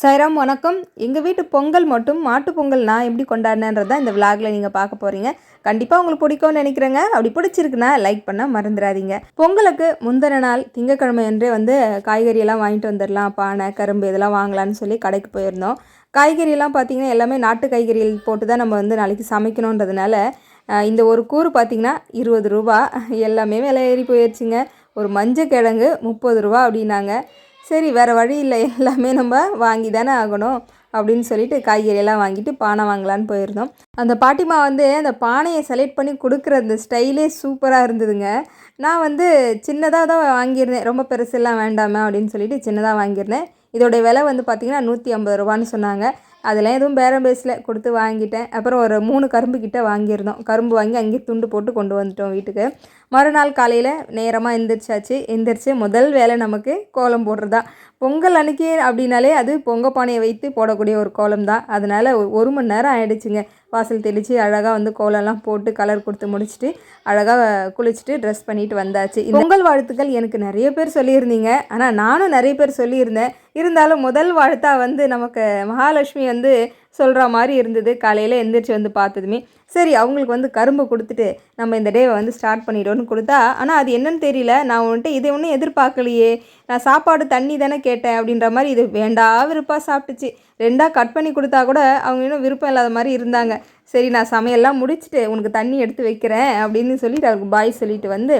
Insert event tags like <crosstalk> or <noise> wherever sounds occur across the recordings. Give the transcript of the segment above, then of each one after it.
சைராம் வணக்கம். எங்கள் வீட்டு பொங்கல் மட்டும் மாட்டு பொங்கல் நான் எப்படி கொண்டாடினேன்றது தான் இந்த விலாகில் நீங்கள் பார்க்க போகிறீங்க கண்டிப்பாக உங்களுக்கு பிடிக்கும்னு நினைக்கிறேங்க. அப்படி பிடிச்சிருக்குன்னா லைக் பண்ண மறந்துடாதீங்க. பொங்கலுக்கு முந்தின நாள் திங்கக்கிழமை என்றே வந்து காய்கறியெல்லாம் வாங்கிட்டு வந்துடலாம். பானை கரும்பு இதெல்லாம் வாங்கலாம்னு சொல்லி கடைக்கு போயிருந்தோம். காய்கறியெல்லாம் பார்த்தீங்கன்னா எல்லாமே நாட்டு காய்கறிகள் போட்டு தான் நம்ம வந்து நாளைக்கு சமைக்கணுன்றதுனால இந்த ஒரு கூறு பார்த்திங்கன்னா இருபது ரூபா. எல்லாமே விலை ஏறி போயிடுச்சுங்க ஒரு மஞ்சள் கிழங்கு முப்பது ரூபா அப்படின்னாங்க. சரி வேறு வழி இல்லை. எல்லாமே நம்ம வாங்கி தானே ஆகணும் அப்படின்னு சொல்லிட்டு காய்கறியெல்லாம் வாங்கிட்டு பானை வாங்கலான்னு போயிருந்தோம். அந்த பாட்டிமா வந்து அந்த பானையை செலக்ட் பண்ணி கொடுக்குற அந்த ஸ்டைலே சூப்பராக இருந்ததுங்க. நான் வந்து சின்னதாக தான் வாங்கியிருந்தேன். ரொம்ப பெருசெல்லாம் வேண்டாமே அப்படின்னு சொல்லிட்டு சின்னதாக வாங்கியிருந்தேன். இதோடைய விலை வந்து பார்த்திங்கன்னா நூற்றி ஐம்பது ரூபான்னு சொன்னாங்க. அதெல்லாம் எதுவும் பேரம் பேசல. கொடுத்து வாங்கிட்டேன். அப்புறம் ஒரு மூணு கரும்பு கிட்டே வாங்கியிருந்தோம். கரும்பு வாங்கி அங்கேயே துண்டு போட்டு கொண்டு வந்துட்டோம் வீட்டுக்கு. மறுநாள் காலையில் நேரமாக எந்திரிச்சாச்சு. எந்திரிச்சு முதல் வேலை நமக்கு கோலம் போடுறதா. பொங்கல் அன்னைக்கு அப்படின்னாலே அது பொங்க பானையை வைத்து போடக்கூடிய ஒரு கோலம் தான். அதனால் ஒரு மணி நேரம் ஆகிடுச்சிங்க வாசல் தெளித்து அழகாக வந்து கோலம்லாம் போட்டு கலர் கொடுத்து முடிச்சுட்டு அழகாக குளிச்சுட்டு ட்ரெஸ் பண்ணிட்டு வந்தாச்சு. பொங்கல் வாழ்த்துக்கள் எனக்கு நிறைய பேர் சொல்லியிருந்தீங்க. ஆனால் நானும் நிறைய பேர் சொல்லியிருந்தேன். இருந்தாலும் முதல் வாழ்த்தா வந்து நமக்கு மகாலட்சுமி வந்து சொல்கிற மாதிரி இருந்தது. காலையில் எந்திரிச்சு வந்து பார்த்ததுமே சரி அவங்களுக்கு வந்து கரும்பு கொடுத்துட்டு நம்ம இந்த டேவை வந்து ஸ்டார்ட் பண்ணிட்டோன்னு கொடுத்தா ஆனால் அது என்னன்னு தெரியல. நான் வந்துட்டு இதை ஒன்றும் எதிர்பார்க்கலையே. நான் சாப்பாடு தண்ணி தானே கேட்டேன் அப்படின்ற மாதிரி இது வேண்டா விருப்பாக சாப்பிட்டுச்சு. ரெண்டாக கட் பண்ணி கொடுத்தா கூட அவங்க இன்னும் விருப்பம் இல்லாத மாதிரி இருந்தாங்க. சரி நான் சமையல்லாம் முடிச்சுட்டு உனக்கு தண்ணி எடுத்து வைக்கிறேன் அப்படின்னு சொல்லிட்டு அவருக்கு பாய் சொல்லிட்டு வந்து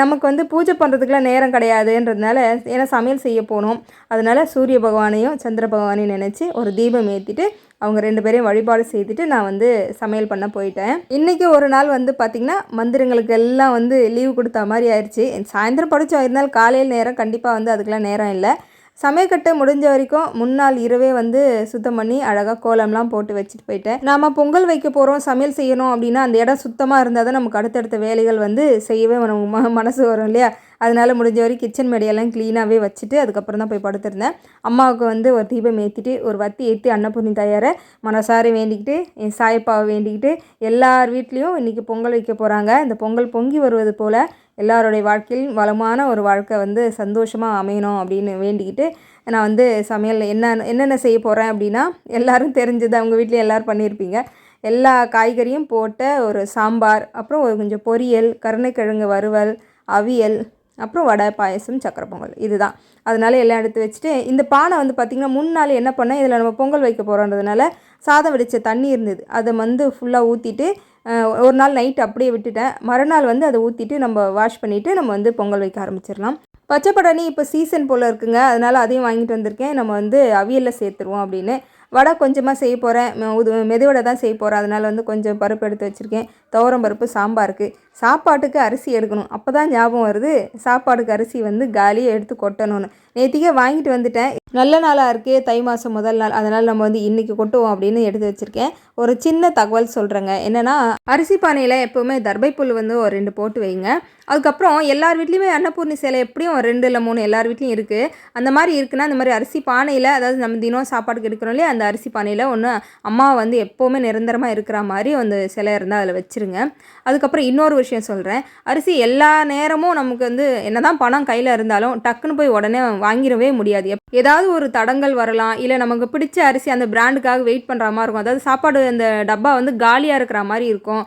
நமக்கு வந்து பூஜை பண்ணுறதுக்குலாம் நேரம் கிடையாதுன்றதுனால ஏன்னா சமையல் செய்ய போனோம். அதனால சூரிய பகவானையும் சந்திர பகவானையும் நினச்சி ஒரு தீபம் ஏற்றிட்டு அவங்க ரெண்டு பேரையும் வழிபாடு செய்துட்டு நான் வந்து சமையல் பண்ண போயிட்டேன். இன்றைக்கி ஒரு நாள் வந்து பார்த்திங்கன்னா மந்திரங்களுக்கு எல்லாம் வந்து லீவு கொடுத்த மாதிரி ஆயிடுச்சு சாயந்தரம் படித்தோம் இருந்தாலும் காலையில் நேரம் கண்டிப்பாக வந்து அதுக்கெலாம் நேரம் இல்லை. சமையக்கட்டு முடிஞ்ச வரைக்கும் முன்னாள் இரவே வந்து சுத்தம் பண்ணி அழகாக கோலம்லாம் போட்டு வச்சுட்டு போயிட்டேன். நாம் பொங்கல் வைக்க போகிறோம் சமையல் செய்யணும் அப்படின்னா அந்த இடம் சுத்தமாக இருந்தால் தான் நமக்கு அடுத்தடுத்த வேலைகள் வந்து செய்யவே நம்ம ம மனசு வரும் இல்லையா? அதனால முடிஞ்ச வரைக்கும் கிச்சன் மேடையெல்லாம் க்ளீனாகவே வச்சுட்டு அதுக்கப்புறம் தான் போய் படுத்திருந்தேன். அம்மாவுக்கு வந்து ஒரு தீபம் ஏற்றிட்டு ஒரு வத்தி ஏற்றி அன்னபூர்ணி தயாரை மனசார வேண்டிக்கிட்டு என் சாயப்பாவை வேண்டிக்கிட்டு எல்லார் வீட்லேயும் இன்றைக்கி பொங்கல் வைக்க போகிறாங்க இந்த பொங்கல் பொங்கி வருவது போல் எல்லாருடைய வாழ்க்கையிலும் வளமான ஒரு வாழ்க்கை வந்து சந்தோஷமாக அமையணும் அப்படின்னு வேண்டிக்கிட்டு நான் வந்து சமையல் என்ன என்னென்ன செய்ய போகிறேன் அப்படின்னா எல்லோரும் தெரிஞ்சது அவங்க வீட்லேயும் எல்லோரும் பண்ணியிருப்பீங்க எல்லா காய்கறியும் போட்ட ஒரு சாம்பார் அப்புறம் ஒரு கொஞ்சம் பொரியல் கருணைக்கிழங்கு வறுவல் அவியல் அப்புறம் வடை பாயசம் சக்கரை பொங்கல் இதுதான். அதனால எல்லாம் எடுத்து வச்சுட்டு இந்த பானை வந்து பார்த்திங்கன்னா முன்னாள் என்ன பண்ணேன் இதில் நம்ம பொங்கல் வைக்க போகிறோன்றதுனால சாதம் வடித்த தண்ணி இருந்தது. அதை வந்து ஃபுல்லாக ஊற்றிட்டு ஒரு நாள் நைட் அப்படியே விட்டுட்டேன். மறுநாள் வந்து அதை ஊற்றிட்டு நம்ம வாஷ் பண்ணிவிட்டு நம்ம வந்து பொங்கல் வைக்க ஆரம்பிச்சிடலாம். பச்சை பட்டாணி இப்போ சீசன் போல் இருக்குங்க. அதனால் அதையும் வாங்கிட்டு வந்திருக்கேன். நம்ம வந்து அவியலில் சேர்த்துருவோம் அப்படின்னு. வடை கொஞ்சமாக செய்ய போகிறேன் மெதுவடை தான் செய்ய போகிறேன் அதனால் வந்து கொஞ்சம் பருப்பு எடுத்து வச்சுருக்கேன். துவரம் பருப்பு சாம்பாருக்கு. சாப்பாட்டுக்கு அரிசி எடுக்கணும். அப்போ தான் ஞாபகம் வருது சாப்பாட்டுக்கு அரிசி வந்து காலியாக எடுத்து கொட்டணும்னு. நேற்றுக்கே வாங்கிட்டு வந்துட்டேன். நல்ல நாளாக இருக்கே தை மாதம் முதல் நாள். அதனால் நம்ம வந்து இன்றைக்கி கொட்டுவோம் அப்படின்னு எடுத்து வச்சுருக்கேன். ஒரு சின்ன தகவல் சொல்கிறேங்க என்னென்னா அரிசி பானையில் எப்போவுமே தர்பை புல் வந்து ஒரு ரெண்டு போட்டு வைங்க. அதுக்கப்புறம் எல்லார் வீட்லேயுமே அன்னபூர்ணி சேலை எப்படியும் ஒரு ரெண்டு இல்லை மூணு எல்லார் வீட்லேயும் இருக்குது அந்த மாதிரி இருக்குன்னா அந்த மாதிரி அரிசி பானையில் அதாவது நம்ம தினம் சாப்பாடுக்கு எடுக்கிறோம் இல்லையா அந்த அரிசி பானையில் ஒன்று அம்மா வந்து எப்போவுமே நிரந்தரமாக இருக்கிற மாதிரி அந்த சிலை இருந்தால் அதில் வச்சுருங்க. அதுக்கப்புறம் இன்னொரு விஷயம் சொல்கிறேன் அரிசி எல்லா நேரமும் நமக்கு வந்து என்னதான் பணம் கையில் இருந்தாலும் டக்குன்னு போய் உடனே வாங்கிடவே முடியாது. ஏதாவது ஒரு தடங்கள் வரலாம். இல்லை நமக்கு பிடிச்ச அரிசி அந்த பிராண்டுக்காக வெயிட் பண்ணுற மாதிரி இருக்கும். அதாவது சாப்பாடு அந்த டப்பா வந்து காலியாக இருக்கிற மாதிரி இருக்கும்.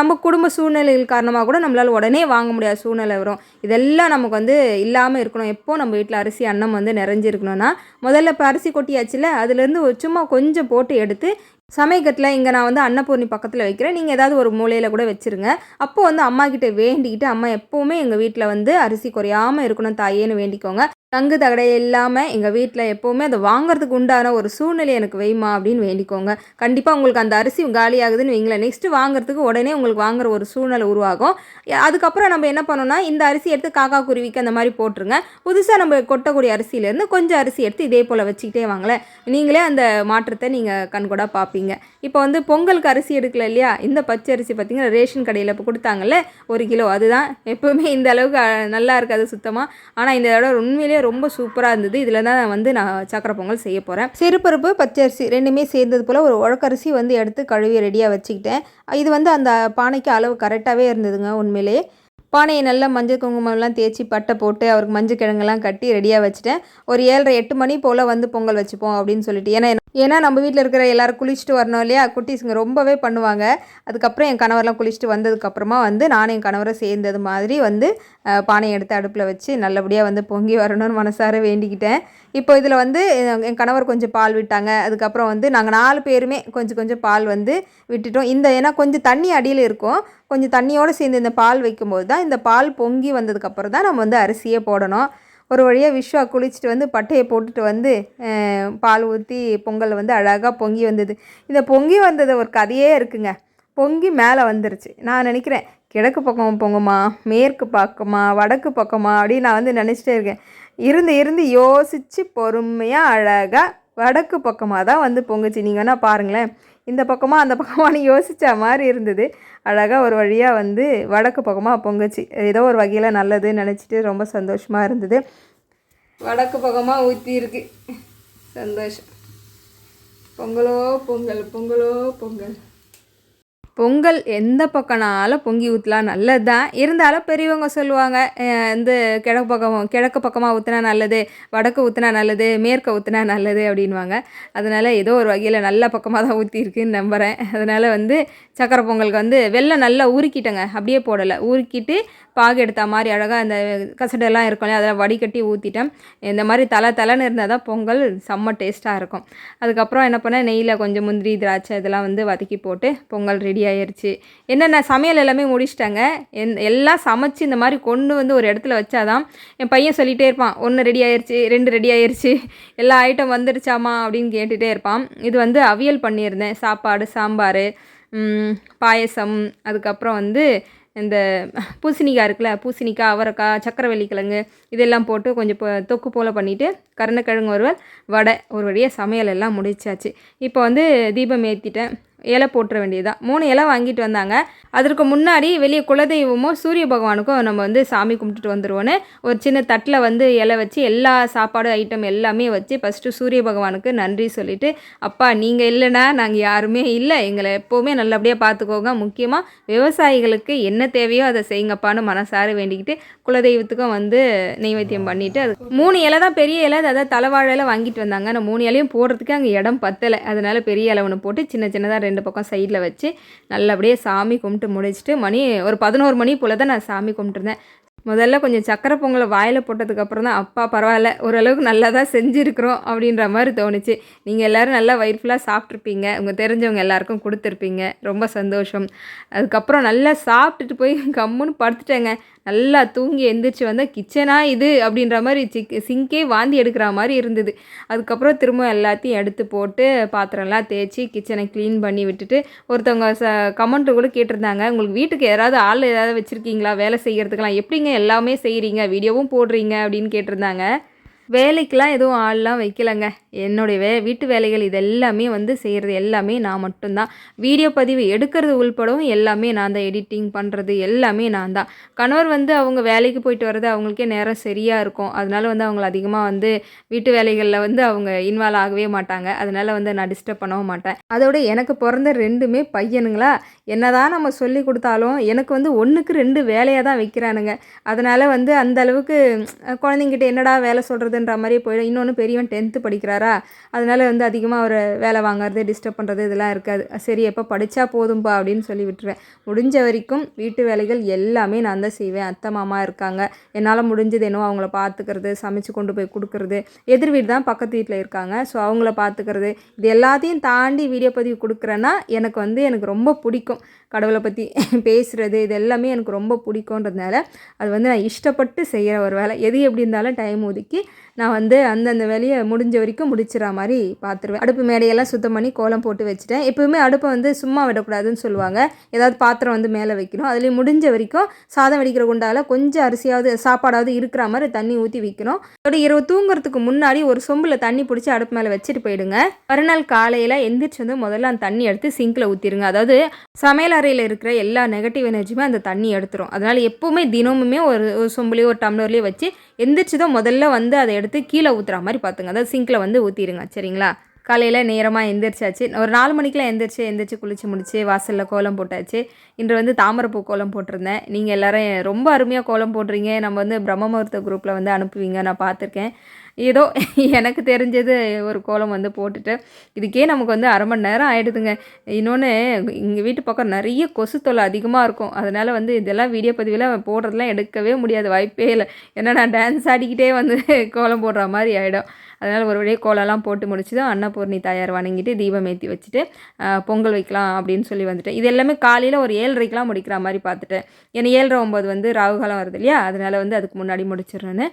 நம்ம குடும்ப சூழ்நிலைகள் காரணமாக கூட நம்மளால் உடனே வாங்க முடியாத சூழ்நிலை வரும். இதெல்லாம் நமக்கு வந்து இல்லாமல் இருக்கணும். எப்போ நம்ம வீட்டில் அரிசி அன்னம் வந்து நிறைஞ்சிருக்கணும்னா முதல்ல இப்போ அரிசி கொட்டியாச்சுல அதுலேருந்து சும்மா கொஞ்சம் போட்டு எடுத்து சமயக்கட்டில் இங்கே நான் வந்து அன்னபூர்ணி பக்கத்தில் வைக்கிறேன். நீங்கள் ஏதாவது ஒரு மூலையில் கூட வச்சுருங்க. அப்போ வந்து அம்மா கிட்டே வேண்டிக்கிட்டு அம்மா எப்போவுமே எங்கள் வீட்டில் வந்து அரிசி குறையாமல் இருக்கணும் தாயேன்னு வேண்டிக்கோங்க. தங்கு தகடை இல்லாமல் எங்கள் வீட்டில் எப்போவுமே அதை வாங்குறதுக்கு உண்டான ஒரு சூழ்நிலை எனக்கு வைமா அப்படின்னு வேண்டிக்கோங்க. கண்டிப்பாக உங்களுக்கு அந்த அரிசி காலியாகுதுன்னு வைங்களேன். நெக்ஸ்ட்டு வாங்குறதுக்கு உடனே உங்களுக்கு வாங்குற ஒரு சூழ்நிலை உருவாகும். அதுக்கப்புறம் நம்ம என்ன பண்ணோம்னா இந்த அரிசி எடுத்து காக்கா குருவிக்கு அந்த மாதிரி போட்டுருங்க. புதுசாக நம்ம கொட்டக்கூடிய அரிசியிலேருந்து கொஞ்சம் அரிசி எடுத்து இதே போல் வச்சுக்கிட்டே வாங்களேன். நீங்களே அந்த மாற்றத்தை நீங்கள் கண்கூடாக பார்ப்பீங்க. இப்போ வந்து பொங்கலுக்கு அரிசி எடுக்கல இல்லையா? இந்த பச்சை அரிசி பார்த்தீங்கன்னா ரேஷன் கடையில் இப்போ கொடுத்தாங்கல்ல ஒரு கிலோ. அதுதான் எப்போவுமே இந்த அளவுக்கு நல்லா இருக்காது சுத்தமாக ஆனால் இந்த தடவை உண்மையிலேயே ரொம்ப சூப்பராக இருந்தது. இதில் தான் வந்து நான் சக்கரை பொங்கல் செய்ய போகிறேன் சிறுபருப்பு பச்சை அரிசி ரெண்டுமே சேர்ந்தது போல் ஒரு உழக்கரிசி வந்து எடுத்து கழுவி ரெடியாக வச்சுக்கிட்டேன். இது வந்து அந்த பானைக்கு அளவு கரெக்டாகவே இருந்ததுங்க உண்மையிலேயே. பானையை நல்லா மஞ்சள் குங்குமம்லாம் தேய்ச்சி பட்டை போட்டு அவருக்கு மஞ்சள் கிழங்கெல்லாம் கட்டி ரெடியாக வச்சுட்டேன். ஒரு ஏழரை எட்டு மணி போல் வந்து பொங்கல் வச்சுப்போம் அப்படின்னு சொல்லிட்டு. ஏன்னா ஏன்னா நம்ம வீட்டில் இருக்கிற எல்லாரும் குளிச்சுட்டு வரணும் இல்லையா? குட்டீஸுங்க ரொம்பவே பண்ணுவாங்க. அதுக்கப்புறம் என் கணவர்லாம் குளிச்சுட்டு வந்ததுக்கப்புறமா வந்து நானும் என் கணவரை சேர்ந்தது மாதிரி வந்து பானையை எடுத்து அடுப்பில் வச்சு நல்லபடியாக வந்து பொங்கி வரணும்னு மனசார வேண்டிக்கிட்டேன். இப்போ இதில் வந்து என் கணவர் கொஞ்சம் பால் விட்டாங்க. அதுக்கப்புறம் வந்து நாங்கள் நாலு பேருமே கொஞ்சம் கொஞ்சம் பால் வந்து விட்டுட்டோம். இந்த ஏன்னா கொஞ்சம் தண்ணி அடியில் இருக்கும். கொஞ்சம் தண்ணியோடு சேர்ந்து இந்த பால் வைக்கும்போது தான் இந்த பால் பொங்கி வந்ததுக்கப்புறம் தான் நம்ம வந்து அரிசியே போடணும். ஒரு வழியாக விஸ்வா குளிச்சுட்டு வந்து பட்டையை போட்டுட்டு வந்து பால் ஊற்றி பொங்கல் வந்து அழகாக பொங்கி வந்தது. இந்த பொங்கி வந்தது ஒரு கதையே இருக்குங்க. பொங்கி மேலே வந்துருச்சு. நான் நினைக்கிறேன் கிழக்கு பக்கம் பொங்குமா மேற்கு பக்கமா வடக்கு பக்கமா அப்படின்னு நான் வந்து நினச்சிட்டே இருக்கேன். இருந்து இருந்து யோசித்து பொறுமையாக அழகாக வடக்கு பக்கமாக தான் வந்து பொங்குச்சு. நீங்கள் வேணால் பாருங்களேன். இந்த பக்கமாக அந்த பக்கமானு யோசித்த மாதிரி இருந்தது. அழகாக ஒரு வழியாக வந்து வடக்கு பக்கமாக பொங்குச்சு. ஏதோ ஒரு வகையில் நல்லதுன்னு நினச்சிட்டு ரொம்ப சந்தோஷமாக இருந்தது. வடக்கு பக்கமாக ஊற்றி இருக்கு. சந்தோஷம். பொங்கலோ பொங்கல் பொங்கலோ பொங்கல். பொங்கல் எந்த பக்கம்னாலும் பொங்கி ஊற்றலாம் நல்லது தான் இருந்தாலும் பெரியவங்க சொல்லுவாங்க இந்த கிழக்கு பக்கம் கிழக்கு பக்கமாக ஊற்றினா நல்லது வடக்கு ஊற்றினா நல்லது மேற்க ஊற்றினா நல்லது அப்படின்வாங்க அதனால் ஏதோ ஒரு வகையில் நல்ல பக்கமாக தான் ஊற்றிருக்குன்னு நம்புகிறேன் அதனால் வந்து சக்கரை பொங்கலுக்கு வந்து வெள்ளம் நல்லா உருக்கிட்டேங்க. அப்படியே போடலை. ஊறுக்கிட்டு பாகு எடுத்த மாதிரி அழகாக அந்த கசடெல்லாம் இருக்கும் இல்லையா அதெல்லாம் வடிகட்டி ஊற்றிட்டேன் இந்த மாதிரி தலை தலைன்னு இருந்தால் தான் பொங்கல் செம்ம டேஸ்ட்டாக இருக்கும். அதுக்கப்புறம் என்ன பண்ணேன் நெய்யில் கொஞ்சம் முந்திரி திராட்சை இதெல்லாம் வந்து வதக்கி போட்டு பொங்கல் ரெடி ஆயிடுச்சு. என்னென்ன சமையல் எல்லாமே முடிச்சிட்டாங்க. என் எல்லாம் சமைச்சு இந்த மாதிரி கொண்டு வந்து ஒரு இடத்துல வச்சாதான் என் பையன் சொல்லிகிட்டே இருப்பான் ஒன்று ரெடி ஆயிடுச்சு ரெண்டு ரெடி ஆயிடுச்சு எல்லா ஐட்டம் வந்துருச்சாமா? அப்படின்னு கேட்டுகிட்டே இருப்பான். இது வந்து அவியல் பண்ணியிருந்தேன். சாப்பாடு சாம்பார் பாயசம் அதுக்கப்புறம் வந்து இந்த பூசணிக்காய் இருக்குல்ல பூசணிக்காய் அவரைக்காய் சக்கரவள்ளி கிழங்கு இதெல்லாம் போட்டு கொஞ்சம் இப்போ தொக்கு போல் பண்ணிவிட்டு கருணக்கிழங்கு ஒருவர் வடை ஒரு வழியாக சமையல் எல்லாம் முடிச்சாச்சு. இப்போ வந்து தீபம் ஏற்றிட்டேன் இலை போட்டுற வேண்டியதுதான். மூணு இலை வாங்கிட்டு வந்தாங்க. அதற்கு முன்னாடி வெளியே குலதெய்வமும் சூரிய பகவானுக்கும் நம்ம வந்து சாமி கும்பிட்டுட்டு வந்துருவோன்னு ஒரு சின்ன தட்டில் வந்து இலை வச்சு எல்லா சாப்பாடு ஐட்டம் எல்லாமே வச்சு ஃபஸ்ட்டு சூரிய பகவானுக்கு நன்றி சொல்லிட்டு அப்பா நீங்கள் இல்லைன்னா நாங்கள் யாருமே இல்லை. எங்களை எப்போவுமே நல்லபடியாக பார்த்துக்கோங்க. முக்கியமாக விவசாயிகளுக்கு என்ன தேவையோ அதை செய்யுங்கப்பான்னு மனசார வேண்டிக்கிட்டு குலதெய்வத்துக்கும் வந்து நெய்வேத்தியம் பண்ணிவிட்டு அது மூணு இலை தான் பெரிய இலை அதாவது தலைவாழை இலை வாங்கிட்டு வந்தாங்க. அந்த மூணு இலையும் போடுறதுக்கு அங்கே இடம் பத்தலை. அதனால பெரிய இலை ஒன்று போட்டு சின்ன சின்னதாக ரெண்டு பக்கம் சைடில் வச்சு நல்லபடியாக சாமி கும்பிட்டு முடிச்சுட்டு மணி ஒரு பதினோரு மணி போல் தான் நான் சாமி கும்பிட்டுருந்தேன். முதல்ல கொஞ்சம் சக்கரை பொங்கலை வாயில் போட்டதுக்கப்புறம் தான் அப்பா பரவாயில்ல ஓரளவுக்கு நல்லா தான் செஞ்சுருக்குறோம் அப்படின்ற மாதிரி தோணுச்சு. நீங்கள் எல்லோரும் நல்லா வயிறுஃபுல்லாக சாப்பிட்ருப்பீங்க உங்கள் தெரிஞ்சவங்க எல்லாருக்கும் கொடுத்துருப்பீங்க. ரொம்ப சந்தோஷம். அதுக்கப்புறம் நல்லா சாப்பிட்டுட்டு போய் கம்முன்னு படுத்துட்டேங்க. நல்லா தூங்கி எந்திரிச்சு வந்தால் கிச்சனா இது? அப்படின்ற மாதிரி சிக் சிங்கே வாந்தி எடுக்கிற மாதிரி இருந்தது. அதுக்கப்புறம் திரும்ப எல்லாத்தையும் எடுத்து போட்டு பாத்திரம்லாம் தேய்ச்சி கிச்சனை க்ளீன் பண்ணி விட்டுட்டு ஒருத்தவங்க ச கமெண்ட்டு கூட கேட்டிருந்தாங்க. உங்களுக்கு வீட்டுக்கு யாராவது ஆள் ஏதாவது வச்சுருக்கீங்களா? வேலை செய்கிறதுக்கெலாம் எப்படிங்க எல்லாமே செய்கிறீங்க வீடியோவும் போடுறீங்க அப்படின்னு கேட்டிருந்தாங்க. வேலைக்கெலாம் எதுவும் ஆள்லாம் வைக்கலைங்க. என்னுடைய வே வீட்டு வேலைகள் இது எல்லாமே வந்து செய்கிறது எல்லாமே நான் மட்டும்தான். வீடியோ பதிவு எடுக்கிறது உள்படவும் எல்லாமே நான் தான். எடிட்டிங் பண்ணுறது எல்லாமே நான் தான். கணவர் வந்து அவங்க வேலைக்கு போயிட்டு வர்றது அவங்களுக்கே நேரம் சரியாக இருக்கும். அதனால வந்து அவங்கள அதிகமாக வந்து வீட்டு வேலைகளில் வந்து அவங்க இன்வால்வ் ஆகவே மாட்டாங்க. அதனால வந்து நான் டிஸ்டர்ப் பண்ணவும் மாட்டேன். அதோட எனக்கு பிறந்த ரெண்டுமே பையனுங்களா? என்னதான் நம்ம சொல்லி கொடுத்தாலும் எனக்கு வந்து ஒன்றுக்கு ரெண்டு வேலையாக தான் வைக்கிறானுங்க. அதனால் வந்து அந்த அளவுக்கு குழந்தைங்கிட்ட என்னடா வேலை சொல்கிறது சொல்கிறதுன்ற மாதிரி போயிடும். இன்னொன்று பெரியவன் டென்த்து படிக்கிறாரா? அதனால் வந்து அதிகமாக அவர் வேலை வாங்குறது டிஸ்டர்ப் பண்ணுறது இதெல்லாம் இருக்காது. சரி எப்போ படித்தா போதும்பா அப்படின்னு சொல்லி விட்டுருவேன். முடிஞ்ச வரைக்கும் வீட்டு வேலைகள் எல்லாமே நான் தான் செய்வேன். அத்தை மாமா இருக்காங்க. என்னால் முடிஞ்சது என்னவோ அவங்கள பார்த்துக்கிறது சமைச்சு கொண்டு போய் கொடுக்கறது. எதிர் வீடு தான் பக்கத்து வீட்டில் இருக்காங்க. ஸோ அவங்கள பார்த்துக்கிறது இது எல்லாத்தையும் தாண்டி வீடியோ பதிவு கொடுக்குறேன்னா எனக்கு வந்து எனக்கு ரொம்ப பிடிக்கும். கடவுளை பற்றி பேசுகிறது இது எல்லாமே எனக்கு ரொம்ப பிடிக்குன்றதுனால அது வந்து நான் இஷ்டப்பட்டு செய்கிற ஒரு வேலை. எது எப்படி இருந்தாலும் டைம் ஒதுக்கி நான் வந்து அந்தந்த வேலையை முடிஞ்ச வரைக்கும் முடிச்சிடற மாதிரி பார்த்துருவேன் அடுப்பு மேடையெல்லாம் சுத்தம் பண்ணி கோலம் போட்டு வச்சுட்டேன். எப்பவுமே அடுப்பை வந்து சும்மா விடக்கூடாதுன்னு சொல்லுவாங்க. ஏதாவது பாத்திரம் வந்து மேலே வைக்கணும். அதுலேயும் முடிஞ்ச வரைக்கும் சாதம் வடிக்கிற குண்டால கொஞ்சம் அரிசியாவது சாப்பாடாவது இருக்கிற மாதிரி தண்ணி ஊற்றி வைக்கணும். அதோட இரவு தூங்குறதுக்கு முன்னாடி ஒரு சொம்பில் தண்ணி பிடிச்சி அடுப்பு மேலே வச்சுட்டு போயிடுங்க. மறுநாள் காலையில் எந்திரிச்சு வந்து முதல்ல அந்த தண்ணி எடுத்து சிங்கில் ஊற்றிடுங்க அதாவது சமையல் அறையில் இருக்கிற எல்லா நெகட்டிவ் எனர்ஜியுமே அந்த தண்ணி எடுத்துரும். அதனால் எப்போவுமே தினமுமே ஒரு ஒரு சொம்புலேயோ ஒரு டம்ளர்லேயோ வச்சு எந்திரிச்சதோ முதல்ல வந்து அதை எடுத்து கீழே ஊற்றுற மாதிரி பார்த்துங்க. அதாவது சிங்கில் வந்து ஊற்றிடுங்க சரிங்களா? காலையில் நேரமாக எந்திரிச்சாச்சு. ஒரு நாலு மணிக்கெலாம் எந்திரிச்சு எந்திரிச்சு குளிச்சு முடிச்சு வாசலில் கோலம் போட்டாச்சு. இன்று வந்து தாமரைப்பூ கோலம் போட்டிருந்தேன். நீங்கள் எல்லோரும் ரொம்ப அருமையாக கோலம் போடுறீங்க. நம்ம வந்து பிரம்மமுகூர்த்த குரூப்பில் வந்து அனுப்புவீங்க. நான் பார்த்துருக்கேன். ஏதோ எனக்கு தெரிஞ்சது ஒரு கோலம் வந்து போட்டுட்டு இதுக்கே நமக்கு வந்து அரை மணி நேரம் ஆகிடுதுங்க இன்னொன்று எங்கள் வீட்டு பக்கம் நிறைய கொசு தொல்லை அதிகமாக இருக்கும். அதனால் வந்து இதெல்லாம் வீடியோ பதிவில் போடுறதெல்லாம் எடுக்கவே முடியாது. வாய்ப்பே இல்லை. ஏன்னா நான் டான்ஸ் ஆடிக்கிட்டே வந்து <laughs> கோலம் போடுற மாதிரி ஆகிடும் அதனால் ஒரு வழியாக கோலம்லாம் போட்டு முடிச்சுதான் அன்னபூர்ணி தாயார் வணங்கிட்டு தீபம் ஏற்றி வச்சுட்டு பொங்கல் வைக்கலாம் அப்படின்னு சொல்லி வந்துட்டேன். இது எல்லாமே காலையில் ஒரு ஏழரைக்கெலாம் முடிக்கிற மாதிரி பார்த்துட்டேன். ஏன்னா ஏழரை ஒம்பது வந்து ராகுகாலம் வருது இல்லையா? அதனால் வந்து அதுக்கு முன்னாடி முடிச்சிடுறேன்னு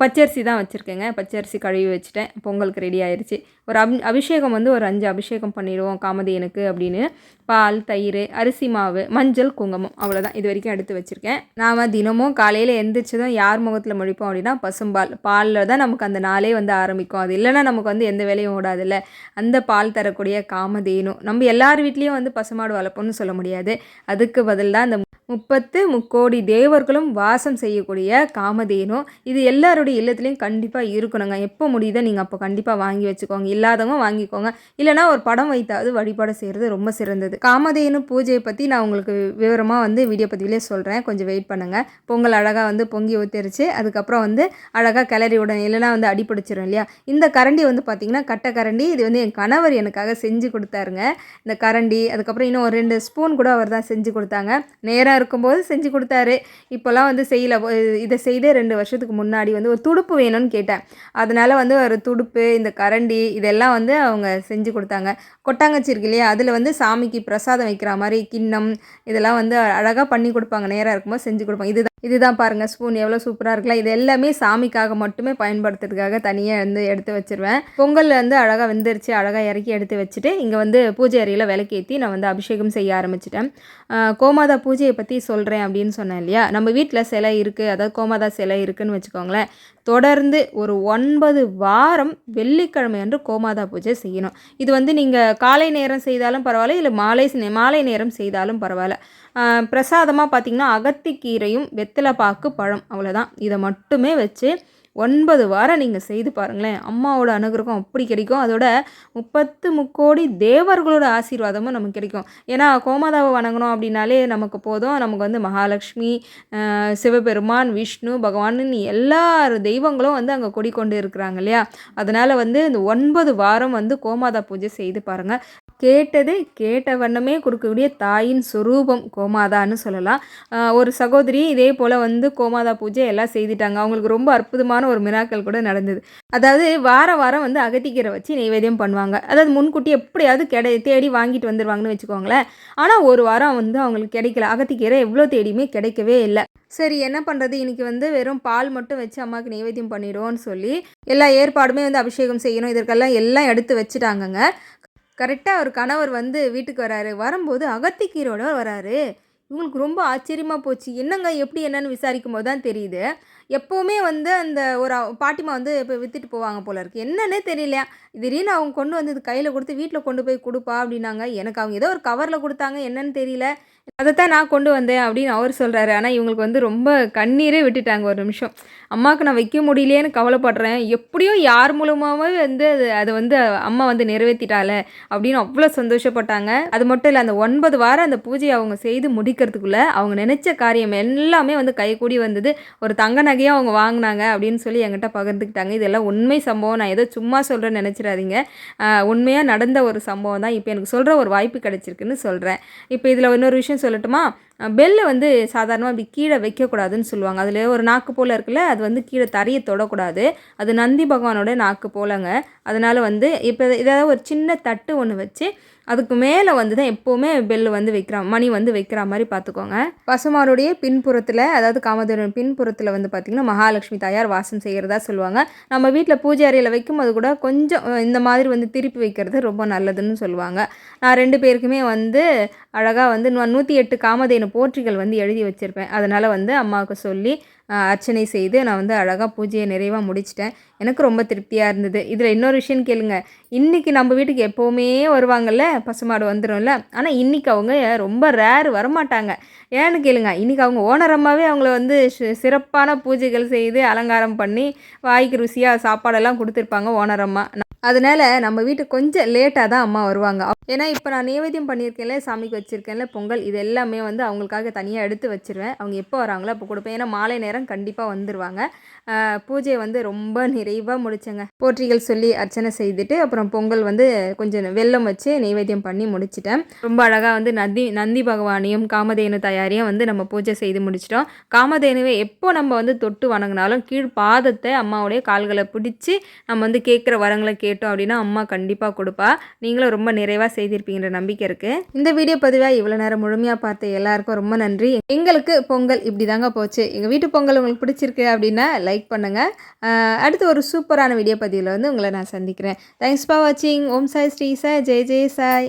பச்சரிசி தான் வச்சுருக்கேங்க. பச்சரிசி கழுவி வச்சுட்டேன். பொங்கலுக்கு ரெடி ஆயிடுச்சு ஒரு அபி அபிஷேகம் வந்து ஒரு அஞ்சு அபிஷேகம் பண்ணிடுவோம் காமதேனுக்கு அப்படின்னு. பால் தயிர் அரிசி மாவு மஞ்சள் குங்குமம். அவ்வளோதான் இது வரைக்கும் எடுத்து வச்சுருக்கேன். நாம் தினமும் காலையில் எந்திரிச்சதும் யார் முகத்தில் முழிப்போம் அப்படின்னா பசும்பால். பாலில் தான் நமக்கு அந்த நாளே வந்து ஆரம்பிக்கும். அது இல்லைன்னா நமக்கு வந்து எந்த வேலையும் ஓடாதுல்ல. அந்த பால் தரக்கூடிய காமதேனும் நம்ம எல்லார் வீட்லேயும் வந்து பசுமாடு வளர்ப்போம்னு சொல்ல முடியாது. அதுக்கு பதில் தான் இந்த முப்பத்து முக்கோடி தேவர்களும் வாசம் செய்யக்கூடிய காமதேனு. இது எல்லாருடைய இல்லத்துலேயும் கண்டிப்பாக இருக்கணுங்க. எப்போ முடியுதோ நீங்கள் அப்போ கண்டிப்பாக வாங்கி வச்சுக்கோங்க. இல்லாதவங்க வாங்கிக்கோங்க. இல்லைனா ஒரு படம் வைத்தாவது வழிபாடு செய்கிறது ரொம்ப சிறந்தது. காமதேனு பூஜையை பற்றி நான் உங்களுக்கு விவரமாக வந்து வீடியோ பதிவிலே சொல்கிறேன் கொஞ்சம் வெயிட் பண்ணுங்கள் பொங்கல் அழகாக வந்து பொங்கி ஊற்றிருச்சு அதுக்கப்புறம் வந்து அழகாக கிளறி விடணும் இல்லைனா வந்து அடிப்பிடிச்சிடும் இல்லையா? இந்த கரண்டி வந்து பார்த்திங்கன்னா கட்டை கரண்டி. இது வந்து என் கணவர் எனக்காக செஞ்சு கொடுத்தாருங்க. இந்த கரண்டி. அதுக்கப்புறம் இன்னும் ஒரு ரெண்டு ஸ்பூன் கூட அவர் தான் செஞ்சு கொடுத்தாங்க. நேரம் இருக்கும்போது செஞ்சு கொடுத்தாரு. இப்போல்லாம் வந்து செய்யல. இதை செய்தே ரெண்டு வருஷத்துக்கு முன்னாடி வந்து ஒரு துடுப்பு வேணும்னு கேட்டேன். அதனால் வந்து ஒரு துடுப்பு இந்த கரண்டி இதெல்லாம் வந்து அவங்க செஞ்சு கொடுத்தாங்க. கொட்டாங்கச்சி இருக்கு இல்லையா? அதில் வந்து சாமிக்கு பிரசாதம் வைக்கிற மாதிரி கிண்ணம் இதெல்லாம் வந்து அழகாக பண்ணி கொடுப்பாங்க. நேராக இருக்கும்போது செஞ்சு கொடுப்பாங்க. இதுதான் இதுதான் பாருங்கள் ஸ்பூன் எவ்வளோ சூப்பராக இருக்கலாம். இது எல்லாமே சாமிக்காக மட்டுமே பயன்படுத்துறதுக்காக தனியாக வந்து எடுத்து வச்சிருவேன். பொங்கல் வந்து அழகாக வெந்துருச்சு. அழகாக இறக்கி எடுத்து வச்சுட்டு இங்கே வந்து பூஜை அறையில் விளக்கேற்றி நான் வந்து அபிஷேகம் செய்ய ஆரம்பிச்சிட்டேன். கோமாதா பூஜையை பற்றி சொல்கிறேன் அப்படின்னு சொன்னேன் இல்லையா? நம்ம வீட்டில் சிலை இருக்குது அதாவது கோமாதா சிலை இருக்குதுன்னு வச்சுக்கோங்களேன். தொடர்ந்து ஒரு ஒன்பது வாரம் வெள்ளிக்கிழமை அன்று கோமாதா பூஜை செய்யணும். இது வந்து நீங்கள் காலை நேரம் செய்தாலும் பரவாயில்ல இல்லை மாலை மாலை நேரம் செய்தாலும் பரவாயில்ல. பிரசாதமாக பார்த்தீங்கன்னா அகத்திக்கீரையும் வெத்தலை பாக்கு பழம் அவ்வளோதான் இதை மட்டுமே வச்சு ஒன்பது வாரம் நீங்கள் செய்து பாருங்களேன். அம்மாவோட அனுகிரகம் அப்படி கிடைக்கும். அதோட முப்பத்து முக்கோடி தேவர்களோட ஆசீர்வாதமும் நமக்கு கிடைக்கும். ஏன்னா கோமாதாவை வணங்கணும் அப்படின்னாலே நமக்கு போதும். நமக்கு வந்து மகாலட்சுமி சிவபெருமான் விஷ்ணு பகவான்னு எல்லா தெய்வங்களும் வந்து அங்கே கொடி கொண்டு இருக்கிறாங்க இல்லையா? அதனால் வந்து இந்த ஒன்பது வாரம் வந்து கோமாதா பூஜை செய்து பாருங்கள் கேட்டது கேட்ட வண்ணமே கொடுக்கக்கூடிய தாயின் சொரூபம் கோமாதான்னு சொல்லலாம். ஒரு சகோதரி இதே போல் வந்து கோமாதா பூஜை எல்லாம் செய்துட்டாங்க. அவங்களுக்கு ரொம்ப அற்புதமான ஒரு மிராக்கள் கூட நடந்தது. அதாவது வார வாரம் வந்து அகத்திக்கீரை வச்சு நைவேத்தியம் பண்ணுவாங்க. அதாவது முன்கூட்டி எப்படியாவது கிடை தேடி வாங்கிட்டு வந்துடுவாங்கன்னு வச்சுக்கோங்களேன். ஆனால் ஒரு வாரம் வந்து அவங்களுக்கு கிடைக்கல. அகத்திக்கீரை எவ்வளோ தேடியுமே கிடைக்கவே இல்லை. சரி என்ன பண்ணுறது இன்னைக்கு வந்து வெறும் பால் மட்டும் வச்சு அம்மாவுக்கு நைவேத்தியம் பண்ணிடுவோம்னு சொல்லி எல்லா ஏற்பாடுமே வந்து அபிஷேகம் செய்யணும். இதற்கெல்லாம் எல்லாம் எடுத்து வச்சுட்டாங்கங்க. கரெக்டாக அவர் கணவர் வந்து வீட்டுக்கு வராரு. வரும்போது அகத்திக்கீரோட வராரு. இவங்களுக்கு ரொம்ப ஆச்சரியமாக போச்சு. என்னங்க எப்படி என்னன்னு விசாரிக்கும் போது தான் தெரியுது. எப்போவுமே வந்து அந்த ஒரு பாட்டிமா வந்து இப்போ விற்றுட்டு போவாங்க போல இருக்குது என்னன்னே தெரியல திடீர்னு அவங்க கொண்டு வந்து இது கையில் கொடுத்து வீட்டில் கொண்டு போய் கொடுப்பா அப்படின்னாங்க. எனக்கு அவங்க ஏதோ ஒரு கவரில் கொடுத்தாங்க. என்னன்னு தெரியல. அதைத்தான் நான் கொண்டு வந்தேன் அப்படின்னு அவர் சொல்கிறாரு ஆனால் இவங்களுக்கு வந்து ரொம்ப கண்ணீரே விட்டுட்டாங்க ஒரு நிமிஷம். அம்மாவுக்கு நான் வைக்க முடியலையேன்னு கவலைப்படுறேன். எப்படியும் யார் மூலமாகவே வந்து அது அதை வந்து அம்மா வந்து நிறைவேற்றிட்டால அப்படின்னு அவ்வளோ சந்தோஷப்பட்டாங்க. அது மட்டும் இல்லை அந்த ஒன்பது வாரம் அந்த பூஜையை அவங்க செய்து முடிக்கிறதுக்குள்ளே அவங்க நினச்ச காரியம் எல்லாமே வந்து கைகூடி வந்தது. ஒரு தங்க நகையாக அவங்க வாங்கினாங்க அப்படின்னு சொல்லி என்கிட்ட பகிர்ந்துக்கிட்டாங்க. இதெல்லாம் உண்மை சம்பவம். நான் ஏதோ சும்மா சொல்கிறேன்னு நினச்சிடாதீங்க. உண்மையாக நடந்த ஒரு சம்பவம் தான். இப்போ எனக்கு சொல்கிற ஒரு வாய்ப்பு கிடச்சிருக்குன்னு சொல்கிறேன் இப்போ இதில் இன்னொரு விஷயம் சொல்லட்டுமா? பெல்லை வந்து சாதாரணமாக இப்படி கீழே வைக்கக்கூடாதுன்னு சொல்லுவாங்க. அதில் ஒரு நாக்கு போல் இருக்குல்ல அது வந்து கீழே தரையை தொடக்கூடாது. அது நந்தி பகவானோட நாக்கு போலங்க. அதனால் வந்து இப்போ இதாவது ஒரு சின்ன தட்டு ஒன்று வச்சு அதுக்கு மேலே வந்து தான் எப்போவுமே பெல் வந்து வைக்கிற மணி வந்து வைக்கிற மாதிரி பார்த்துக்கோங்க பசுமாருடைய பின்புறத்தில் அதாவது காமதேவன் பின்புறத்தில் வந்து பார்த்திங்கன்னா மகாலட்சுமி தாயார் வாசம் செய்கிறதா சொல்லுவாங்க. நம்ம வீட்டில் பூஜை அறையில் வைக்கும் அது கூட கொஞ்சம் இந்த மாதிரி வந்து திருப்பி வைக்கிறது ரொம்ப நல்லதுன்னு சொல்லுவாங்க. நான் ரெண்டு பேருக்குமே வந்து அழகாக வந்து நூற்றி எட்டு காமதேனு போற்றிகள் வந்து எழுதி வச்சுருப்பேன். அதனால் வந்து அம்மாவுக்கு சொல்லி அர்ச்சனை செய்து நான் வந்து அழகாக பூஜையை நிறைவாக முடிச்சிட்டேன். எனக்கு ரொம்ப திருப்தியாக இருந்தது. இதில் இன்னொரு விஷயம் கேளுங்க. இன்றைக்கி நம்ம வீட்டுக்கு எப்போவுமே வருவாங்கல்ல? பசுமாடு வந்துடும்ல ஆனால் இன்றைக்கி அவங்க ரொம்ப ரேர் வரமாட்டாங்க. ஏன்னு கேளுங்க. இன்றைக்கி அவங்க ஓனர் அம்மாவே அவங்கள வந்து சிறப்பான பூஜைகள் செய்து அலங்காரம் பண்ணி வாய்க்கு ருசியாக சாப்பாடெல்லாம் கொடுத்துருப்பாங்க ஓனர் அம்மா. அதனால் நம்ம வீட்டுக்கு கொஞ்சம் லேட்டாக தான் அம்மா வருவாங்க. ஏன்னா இப்போ நான் நைவேத்தியம் பண்ணியிருக்கேன்ல சாமிக்கு வச்சுருக்கேன்ல பொங்கல் இது எல்லாமே வந்து அவங்களுக்காக தனியாக எடுத்து வச்சிருவேன். அவங்க எப்போ வராங்களோ அப்போ கொடுப்பேன். ஏன்னா மாலை நேரம் கண்டிப்பாக வந்துடுவாங்க பூஜையை வந்து ரொம்ப நிறைவாக முடிச்சேங்க. போற்றிகள் சொல்லி அர்ச்சனை செய்துட்டு அப்புறம் பொங்கல் வந்து கொஞ்சம் வெள்ளம் வச்சு நைவேத்தியம் பண்ணி முடிச்சிட்டேன். ரொம்ப அழகாக வந்து நந்தி நந்தி பகவானையும் காமதேனு தயாரையும் வந்து நம்ம பூஜை செய்து முடிச்சிட்டோம். காமதேனுவை எப்போ நம்ம வந்து தொட்டு வணங்கினாலும் கீழ் பாதத்தை அம்மாவுடைய கால்களை பிடிச்சி நம்ம வந்து கேட்குற வரங்களை கேட்டோம் அப்படின்னா அம்மா கண்டிப்பாக கொடுப்பா. நீங்களும் ரொம்ப நிறைவாக செய்திருப்பீங்கிற நம்பிக்கை இருக்குது இந்த வீடியோ பதிவாக இவ்வளோ நேரம் முழுமையாக பார்த்த எல்லாருக்கும் ரொம்ப நன்றி. எங்களுக்கு பொங்கல் இப்படி தாங்க போச்சு. எங்கள் வீட்டு பொங்கல் உங்களுக்கு பிடிச்சிருக்கு அப்படின்னா லைக் பண்ணுங்கள் அடுத்து ஒரு சூப்பரான வீடியோ பதிவில் வந்து உங்களை நான் சந்திக்கிறேன். தேங்க்ஸ் ஃபார் வாட்சிங் ஓம் சாய் ஸ்ரீ சாய். ஜெய் ஜெய் சாய்.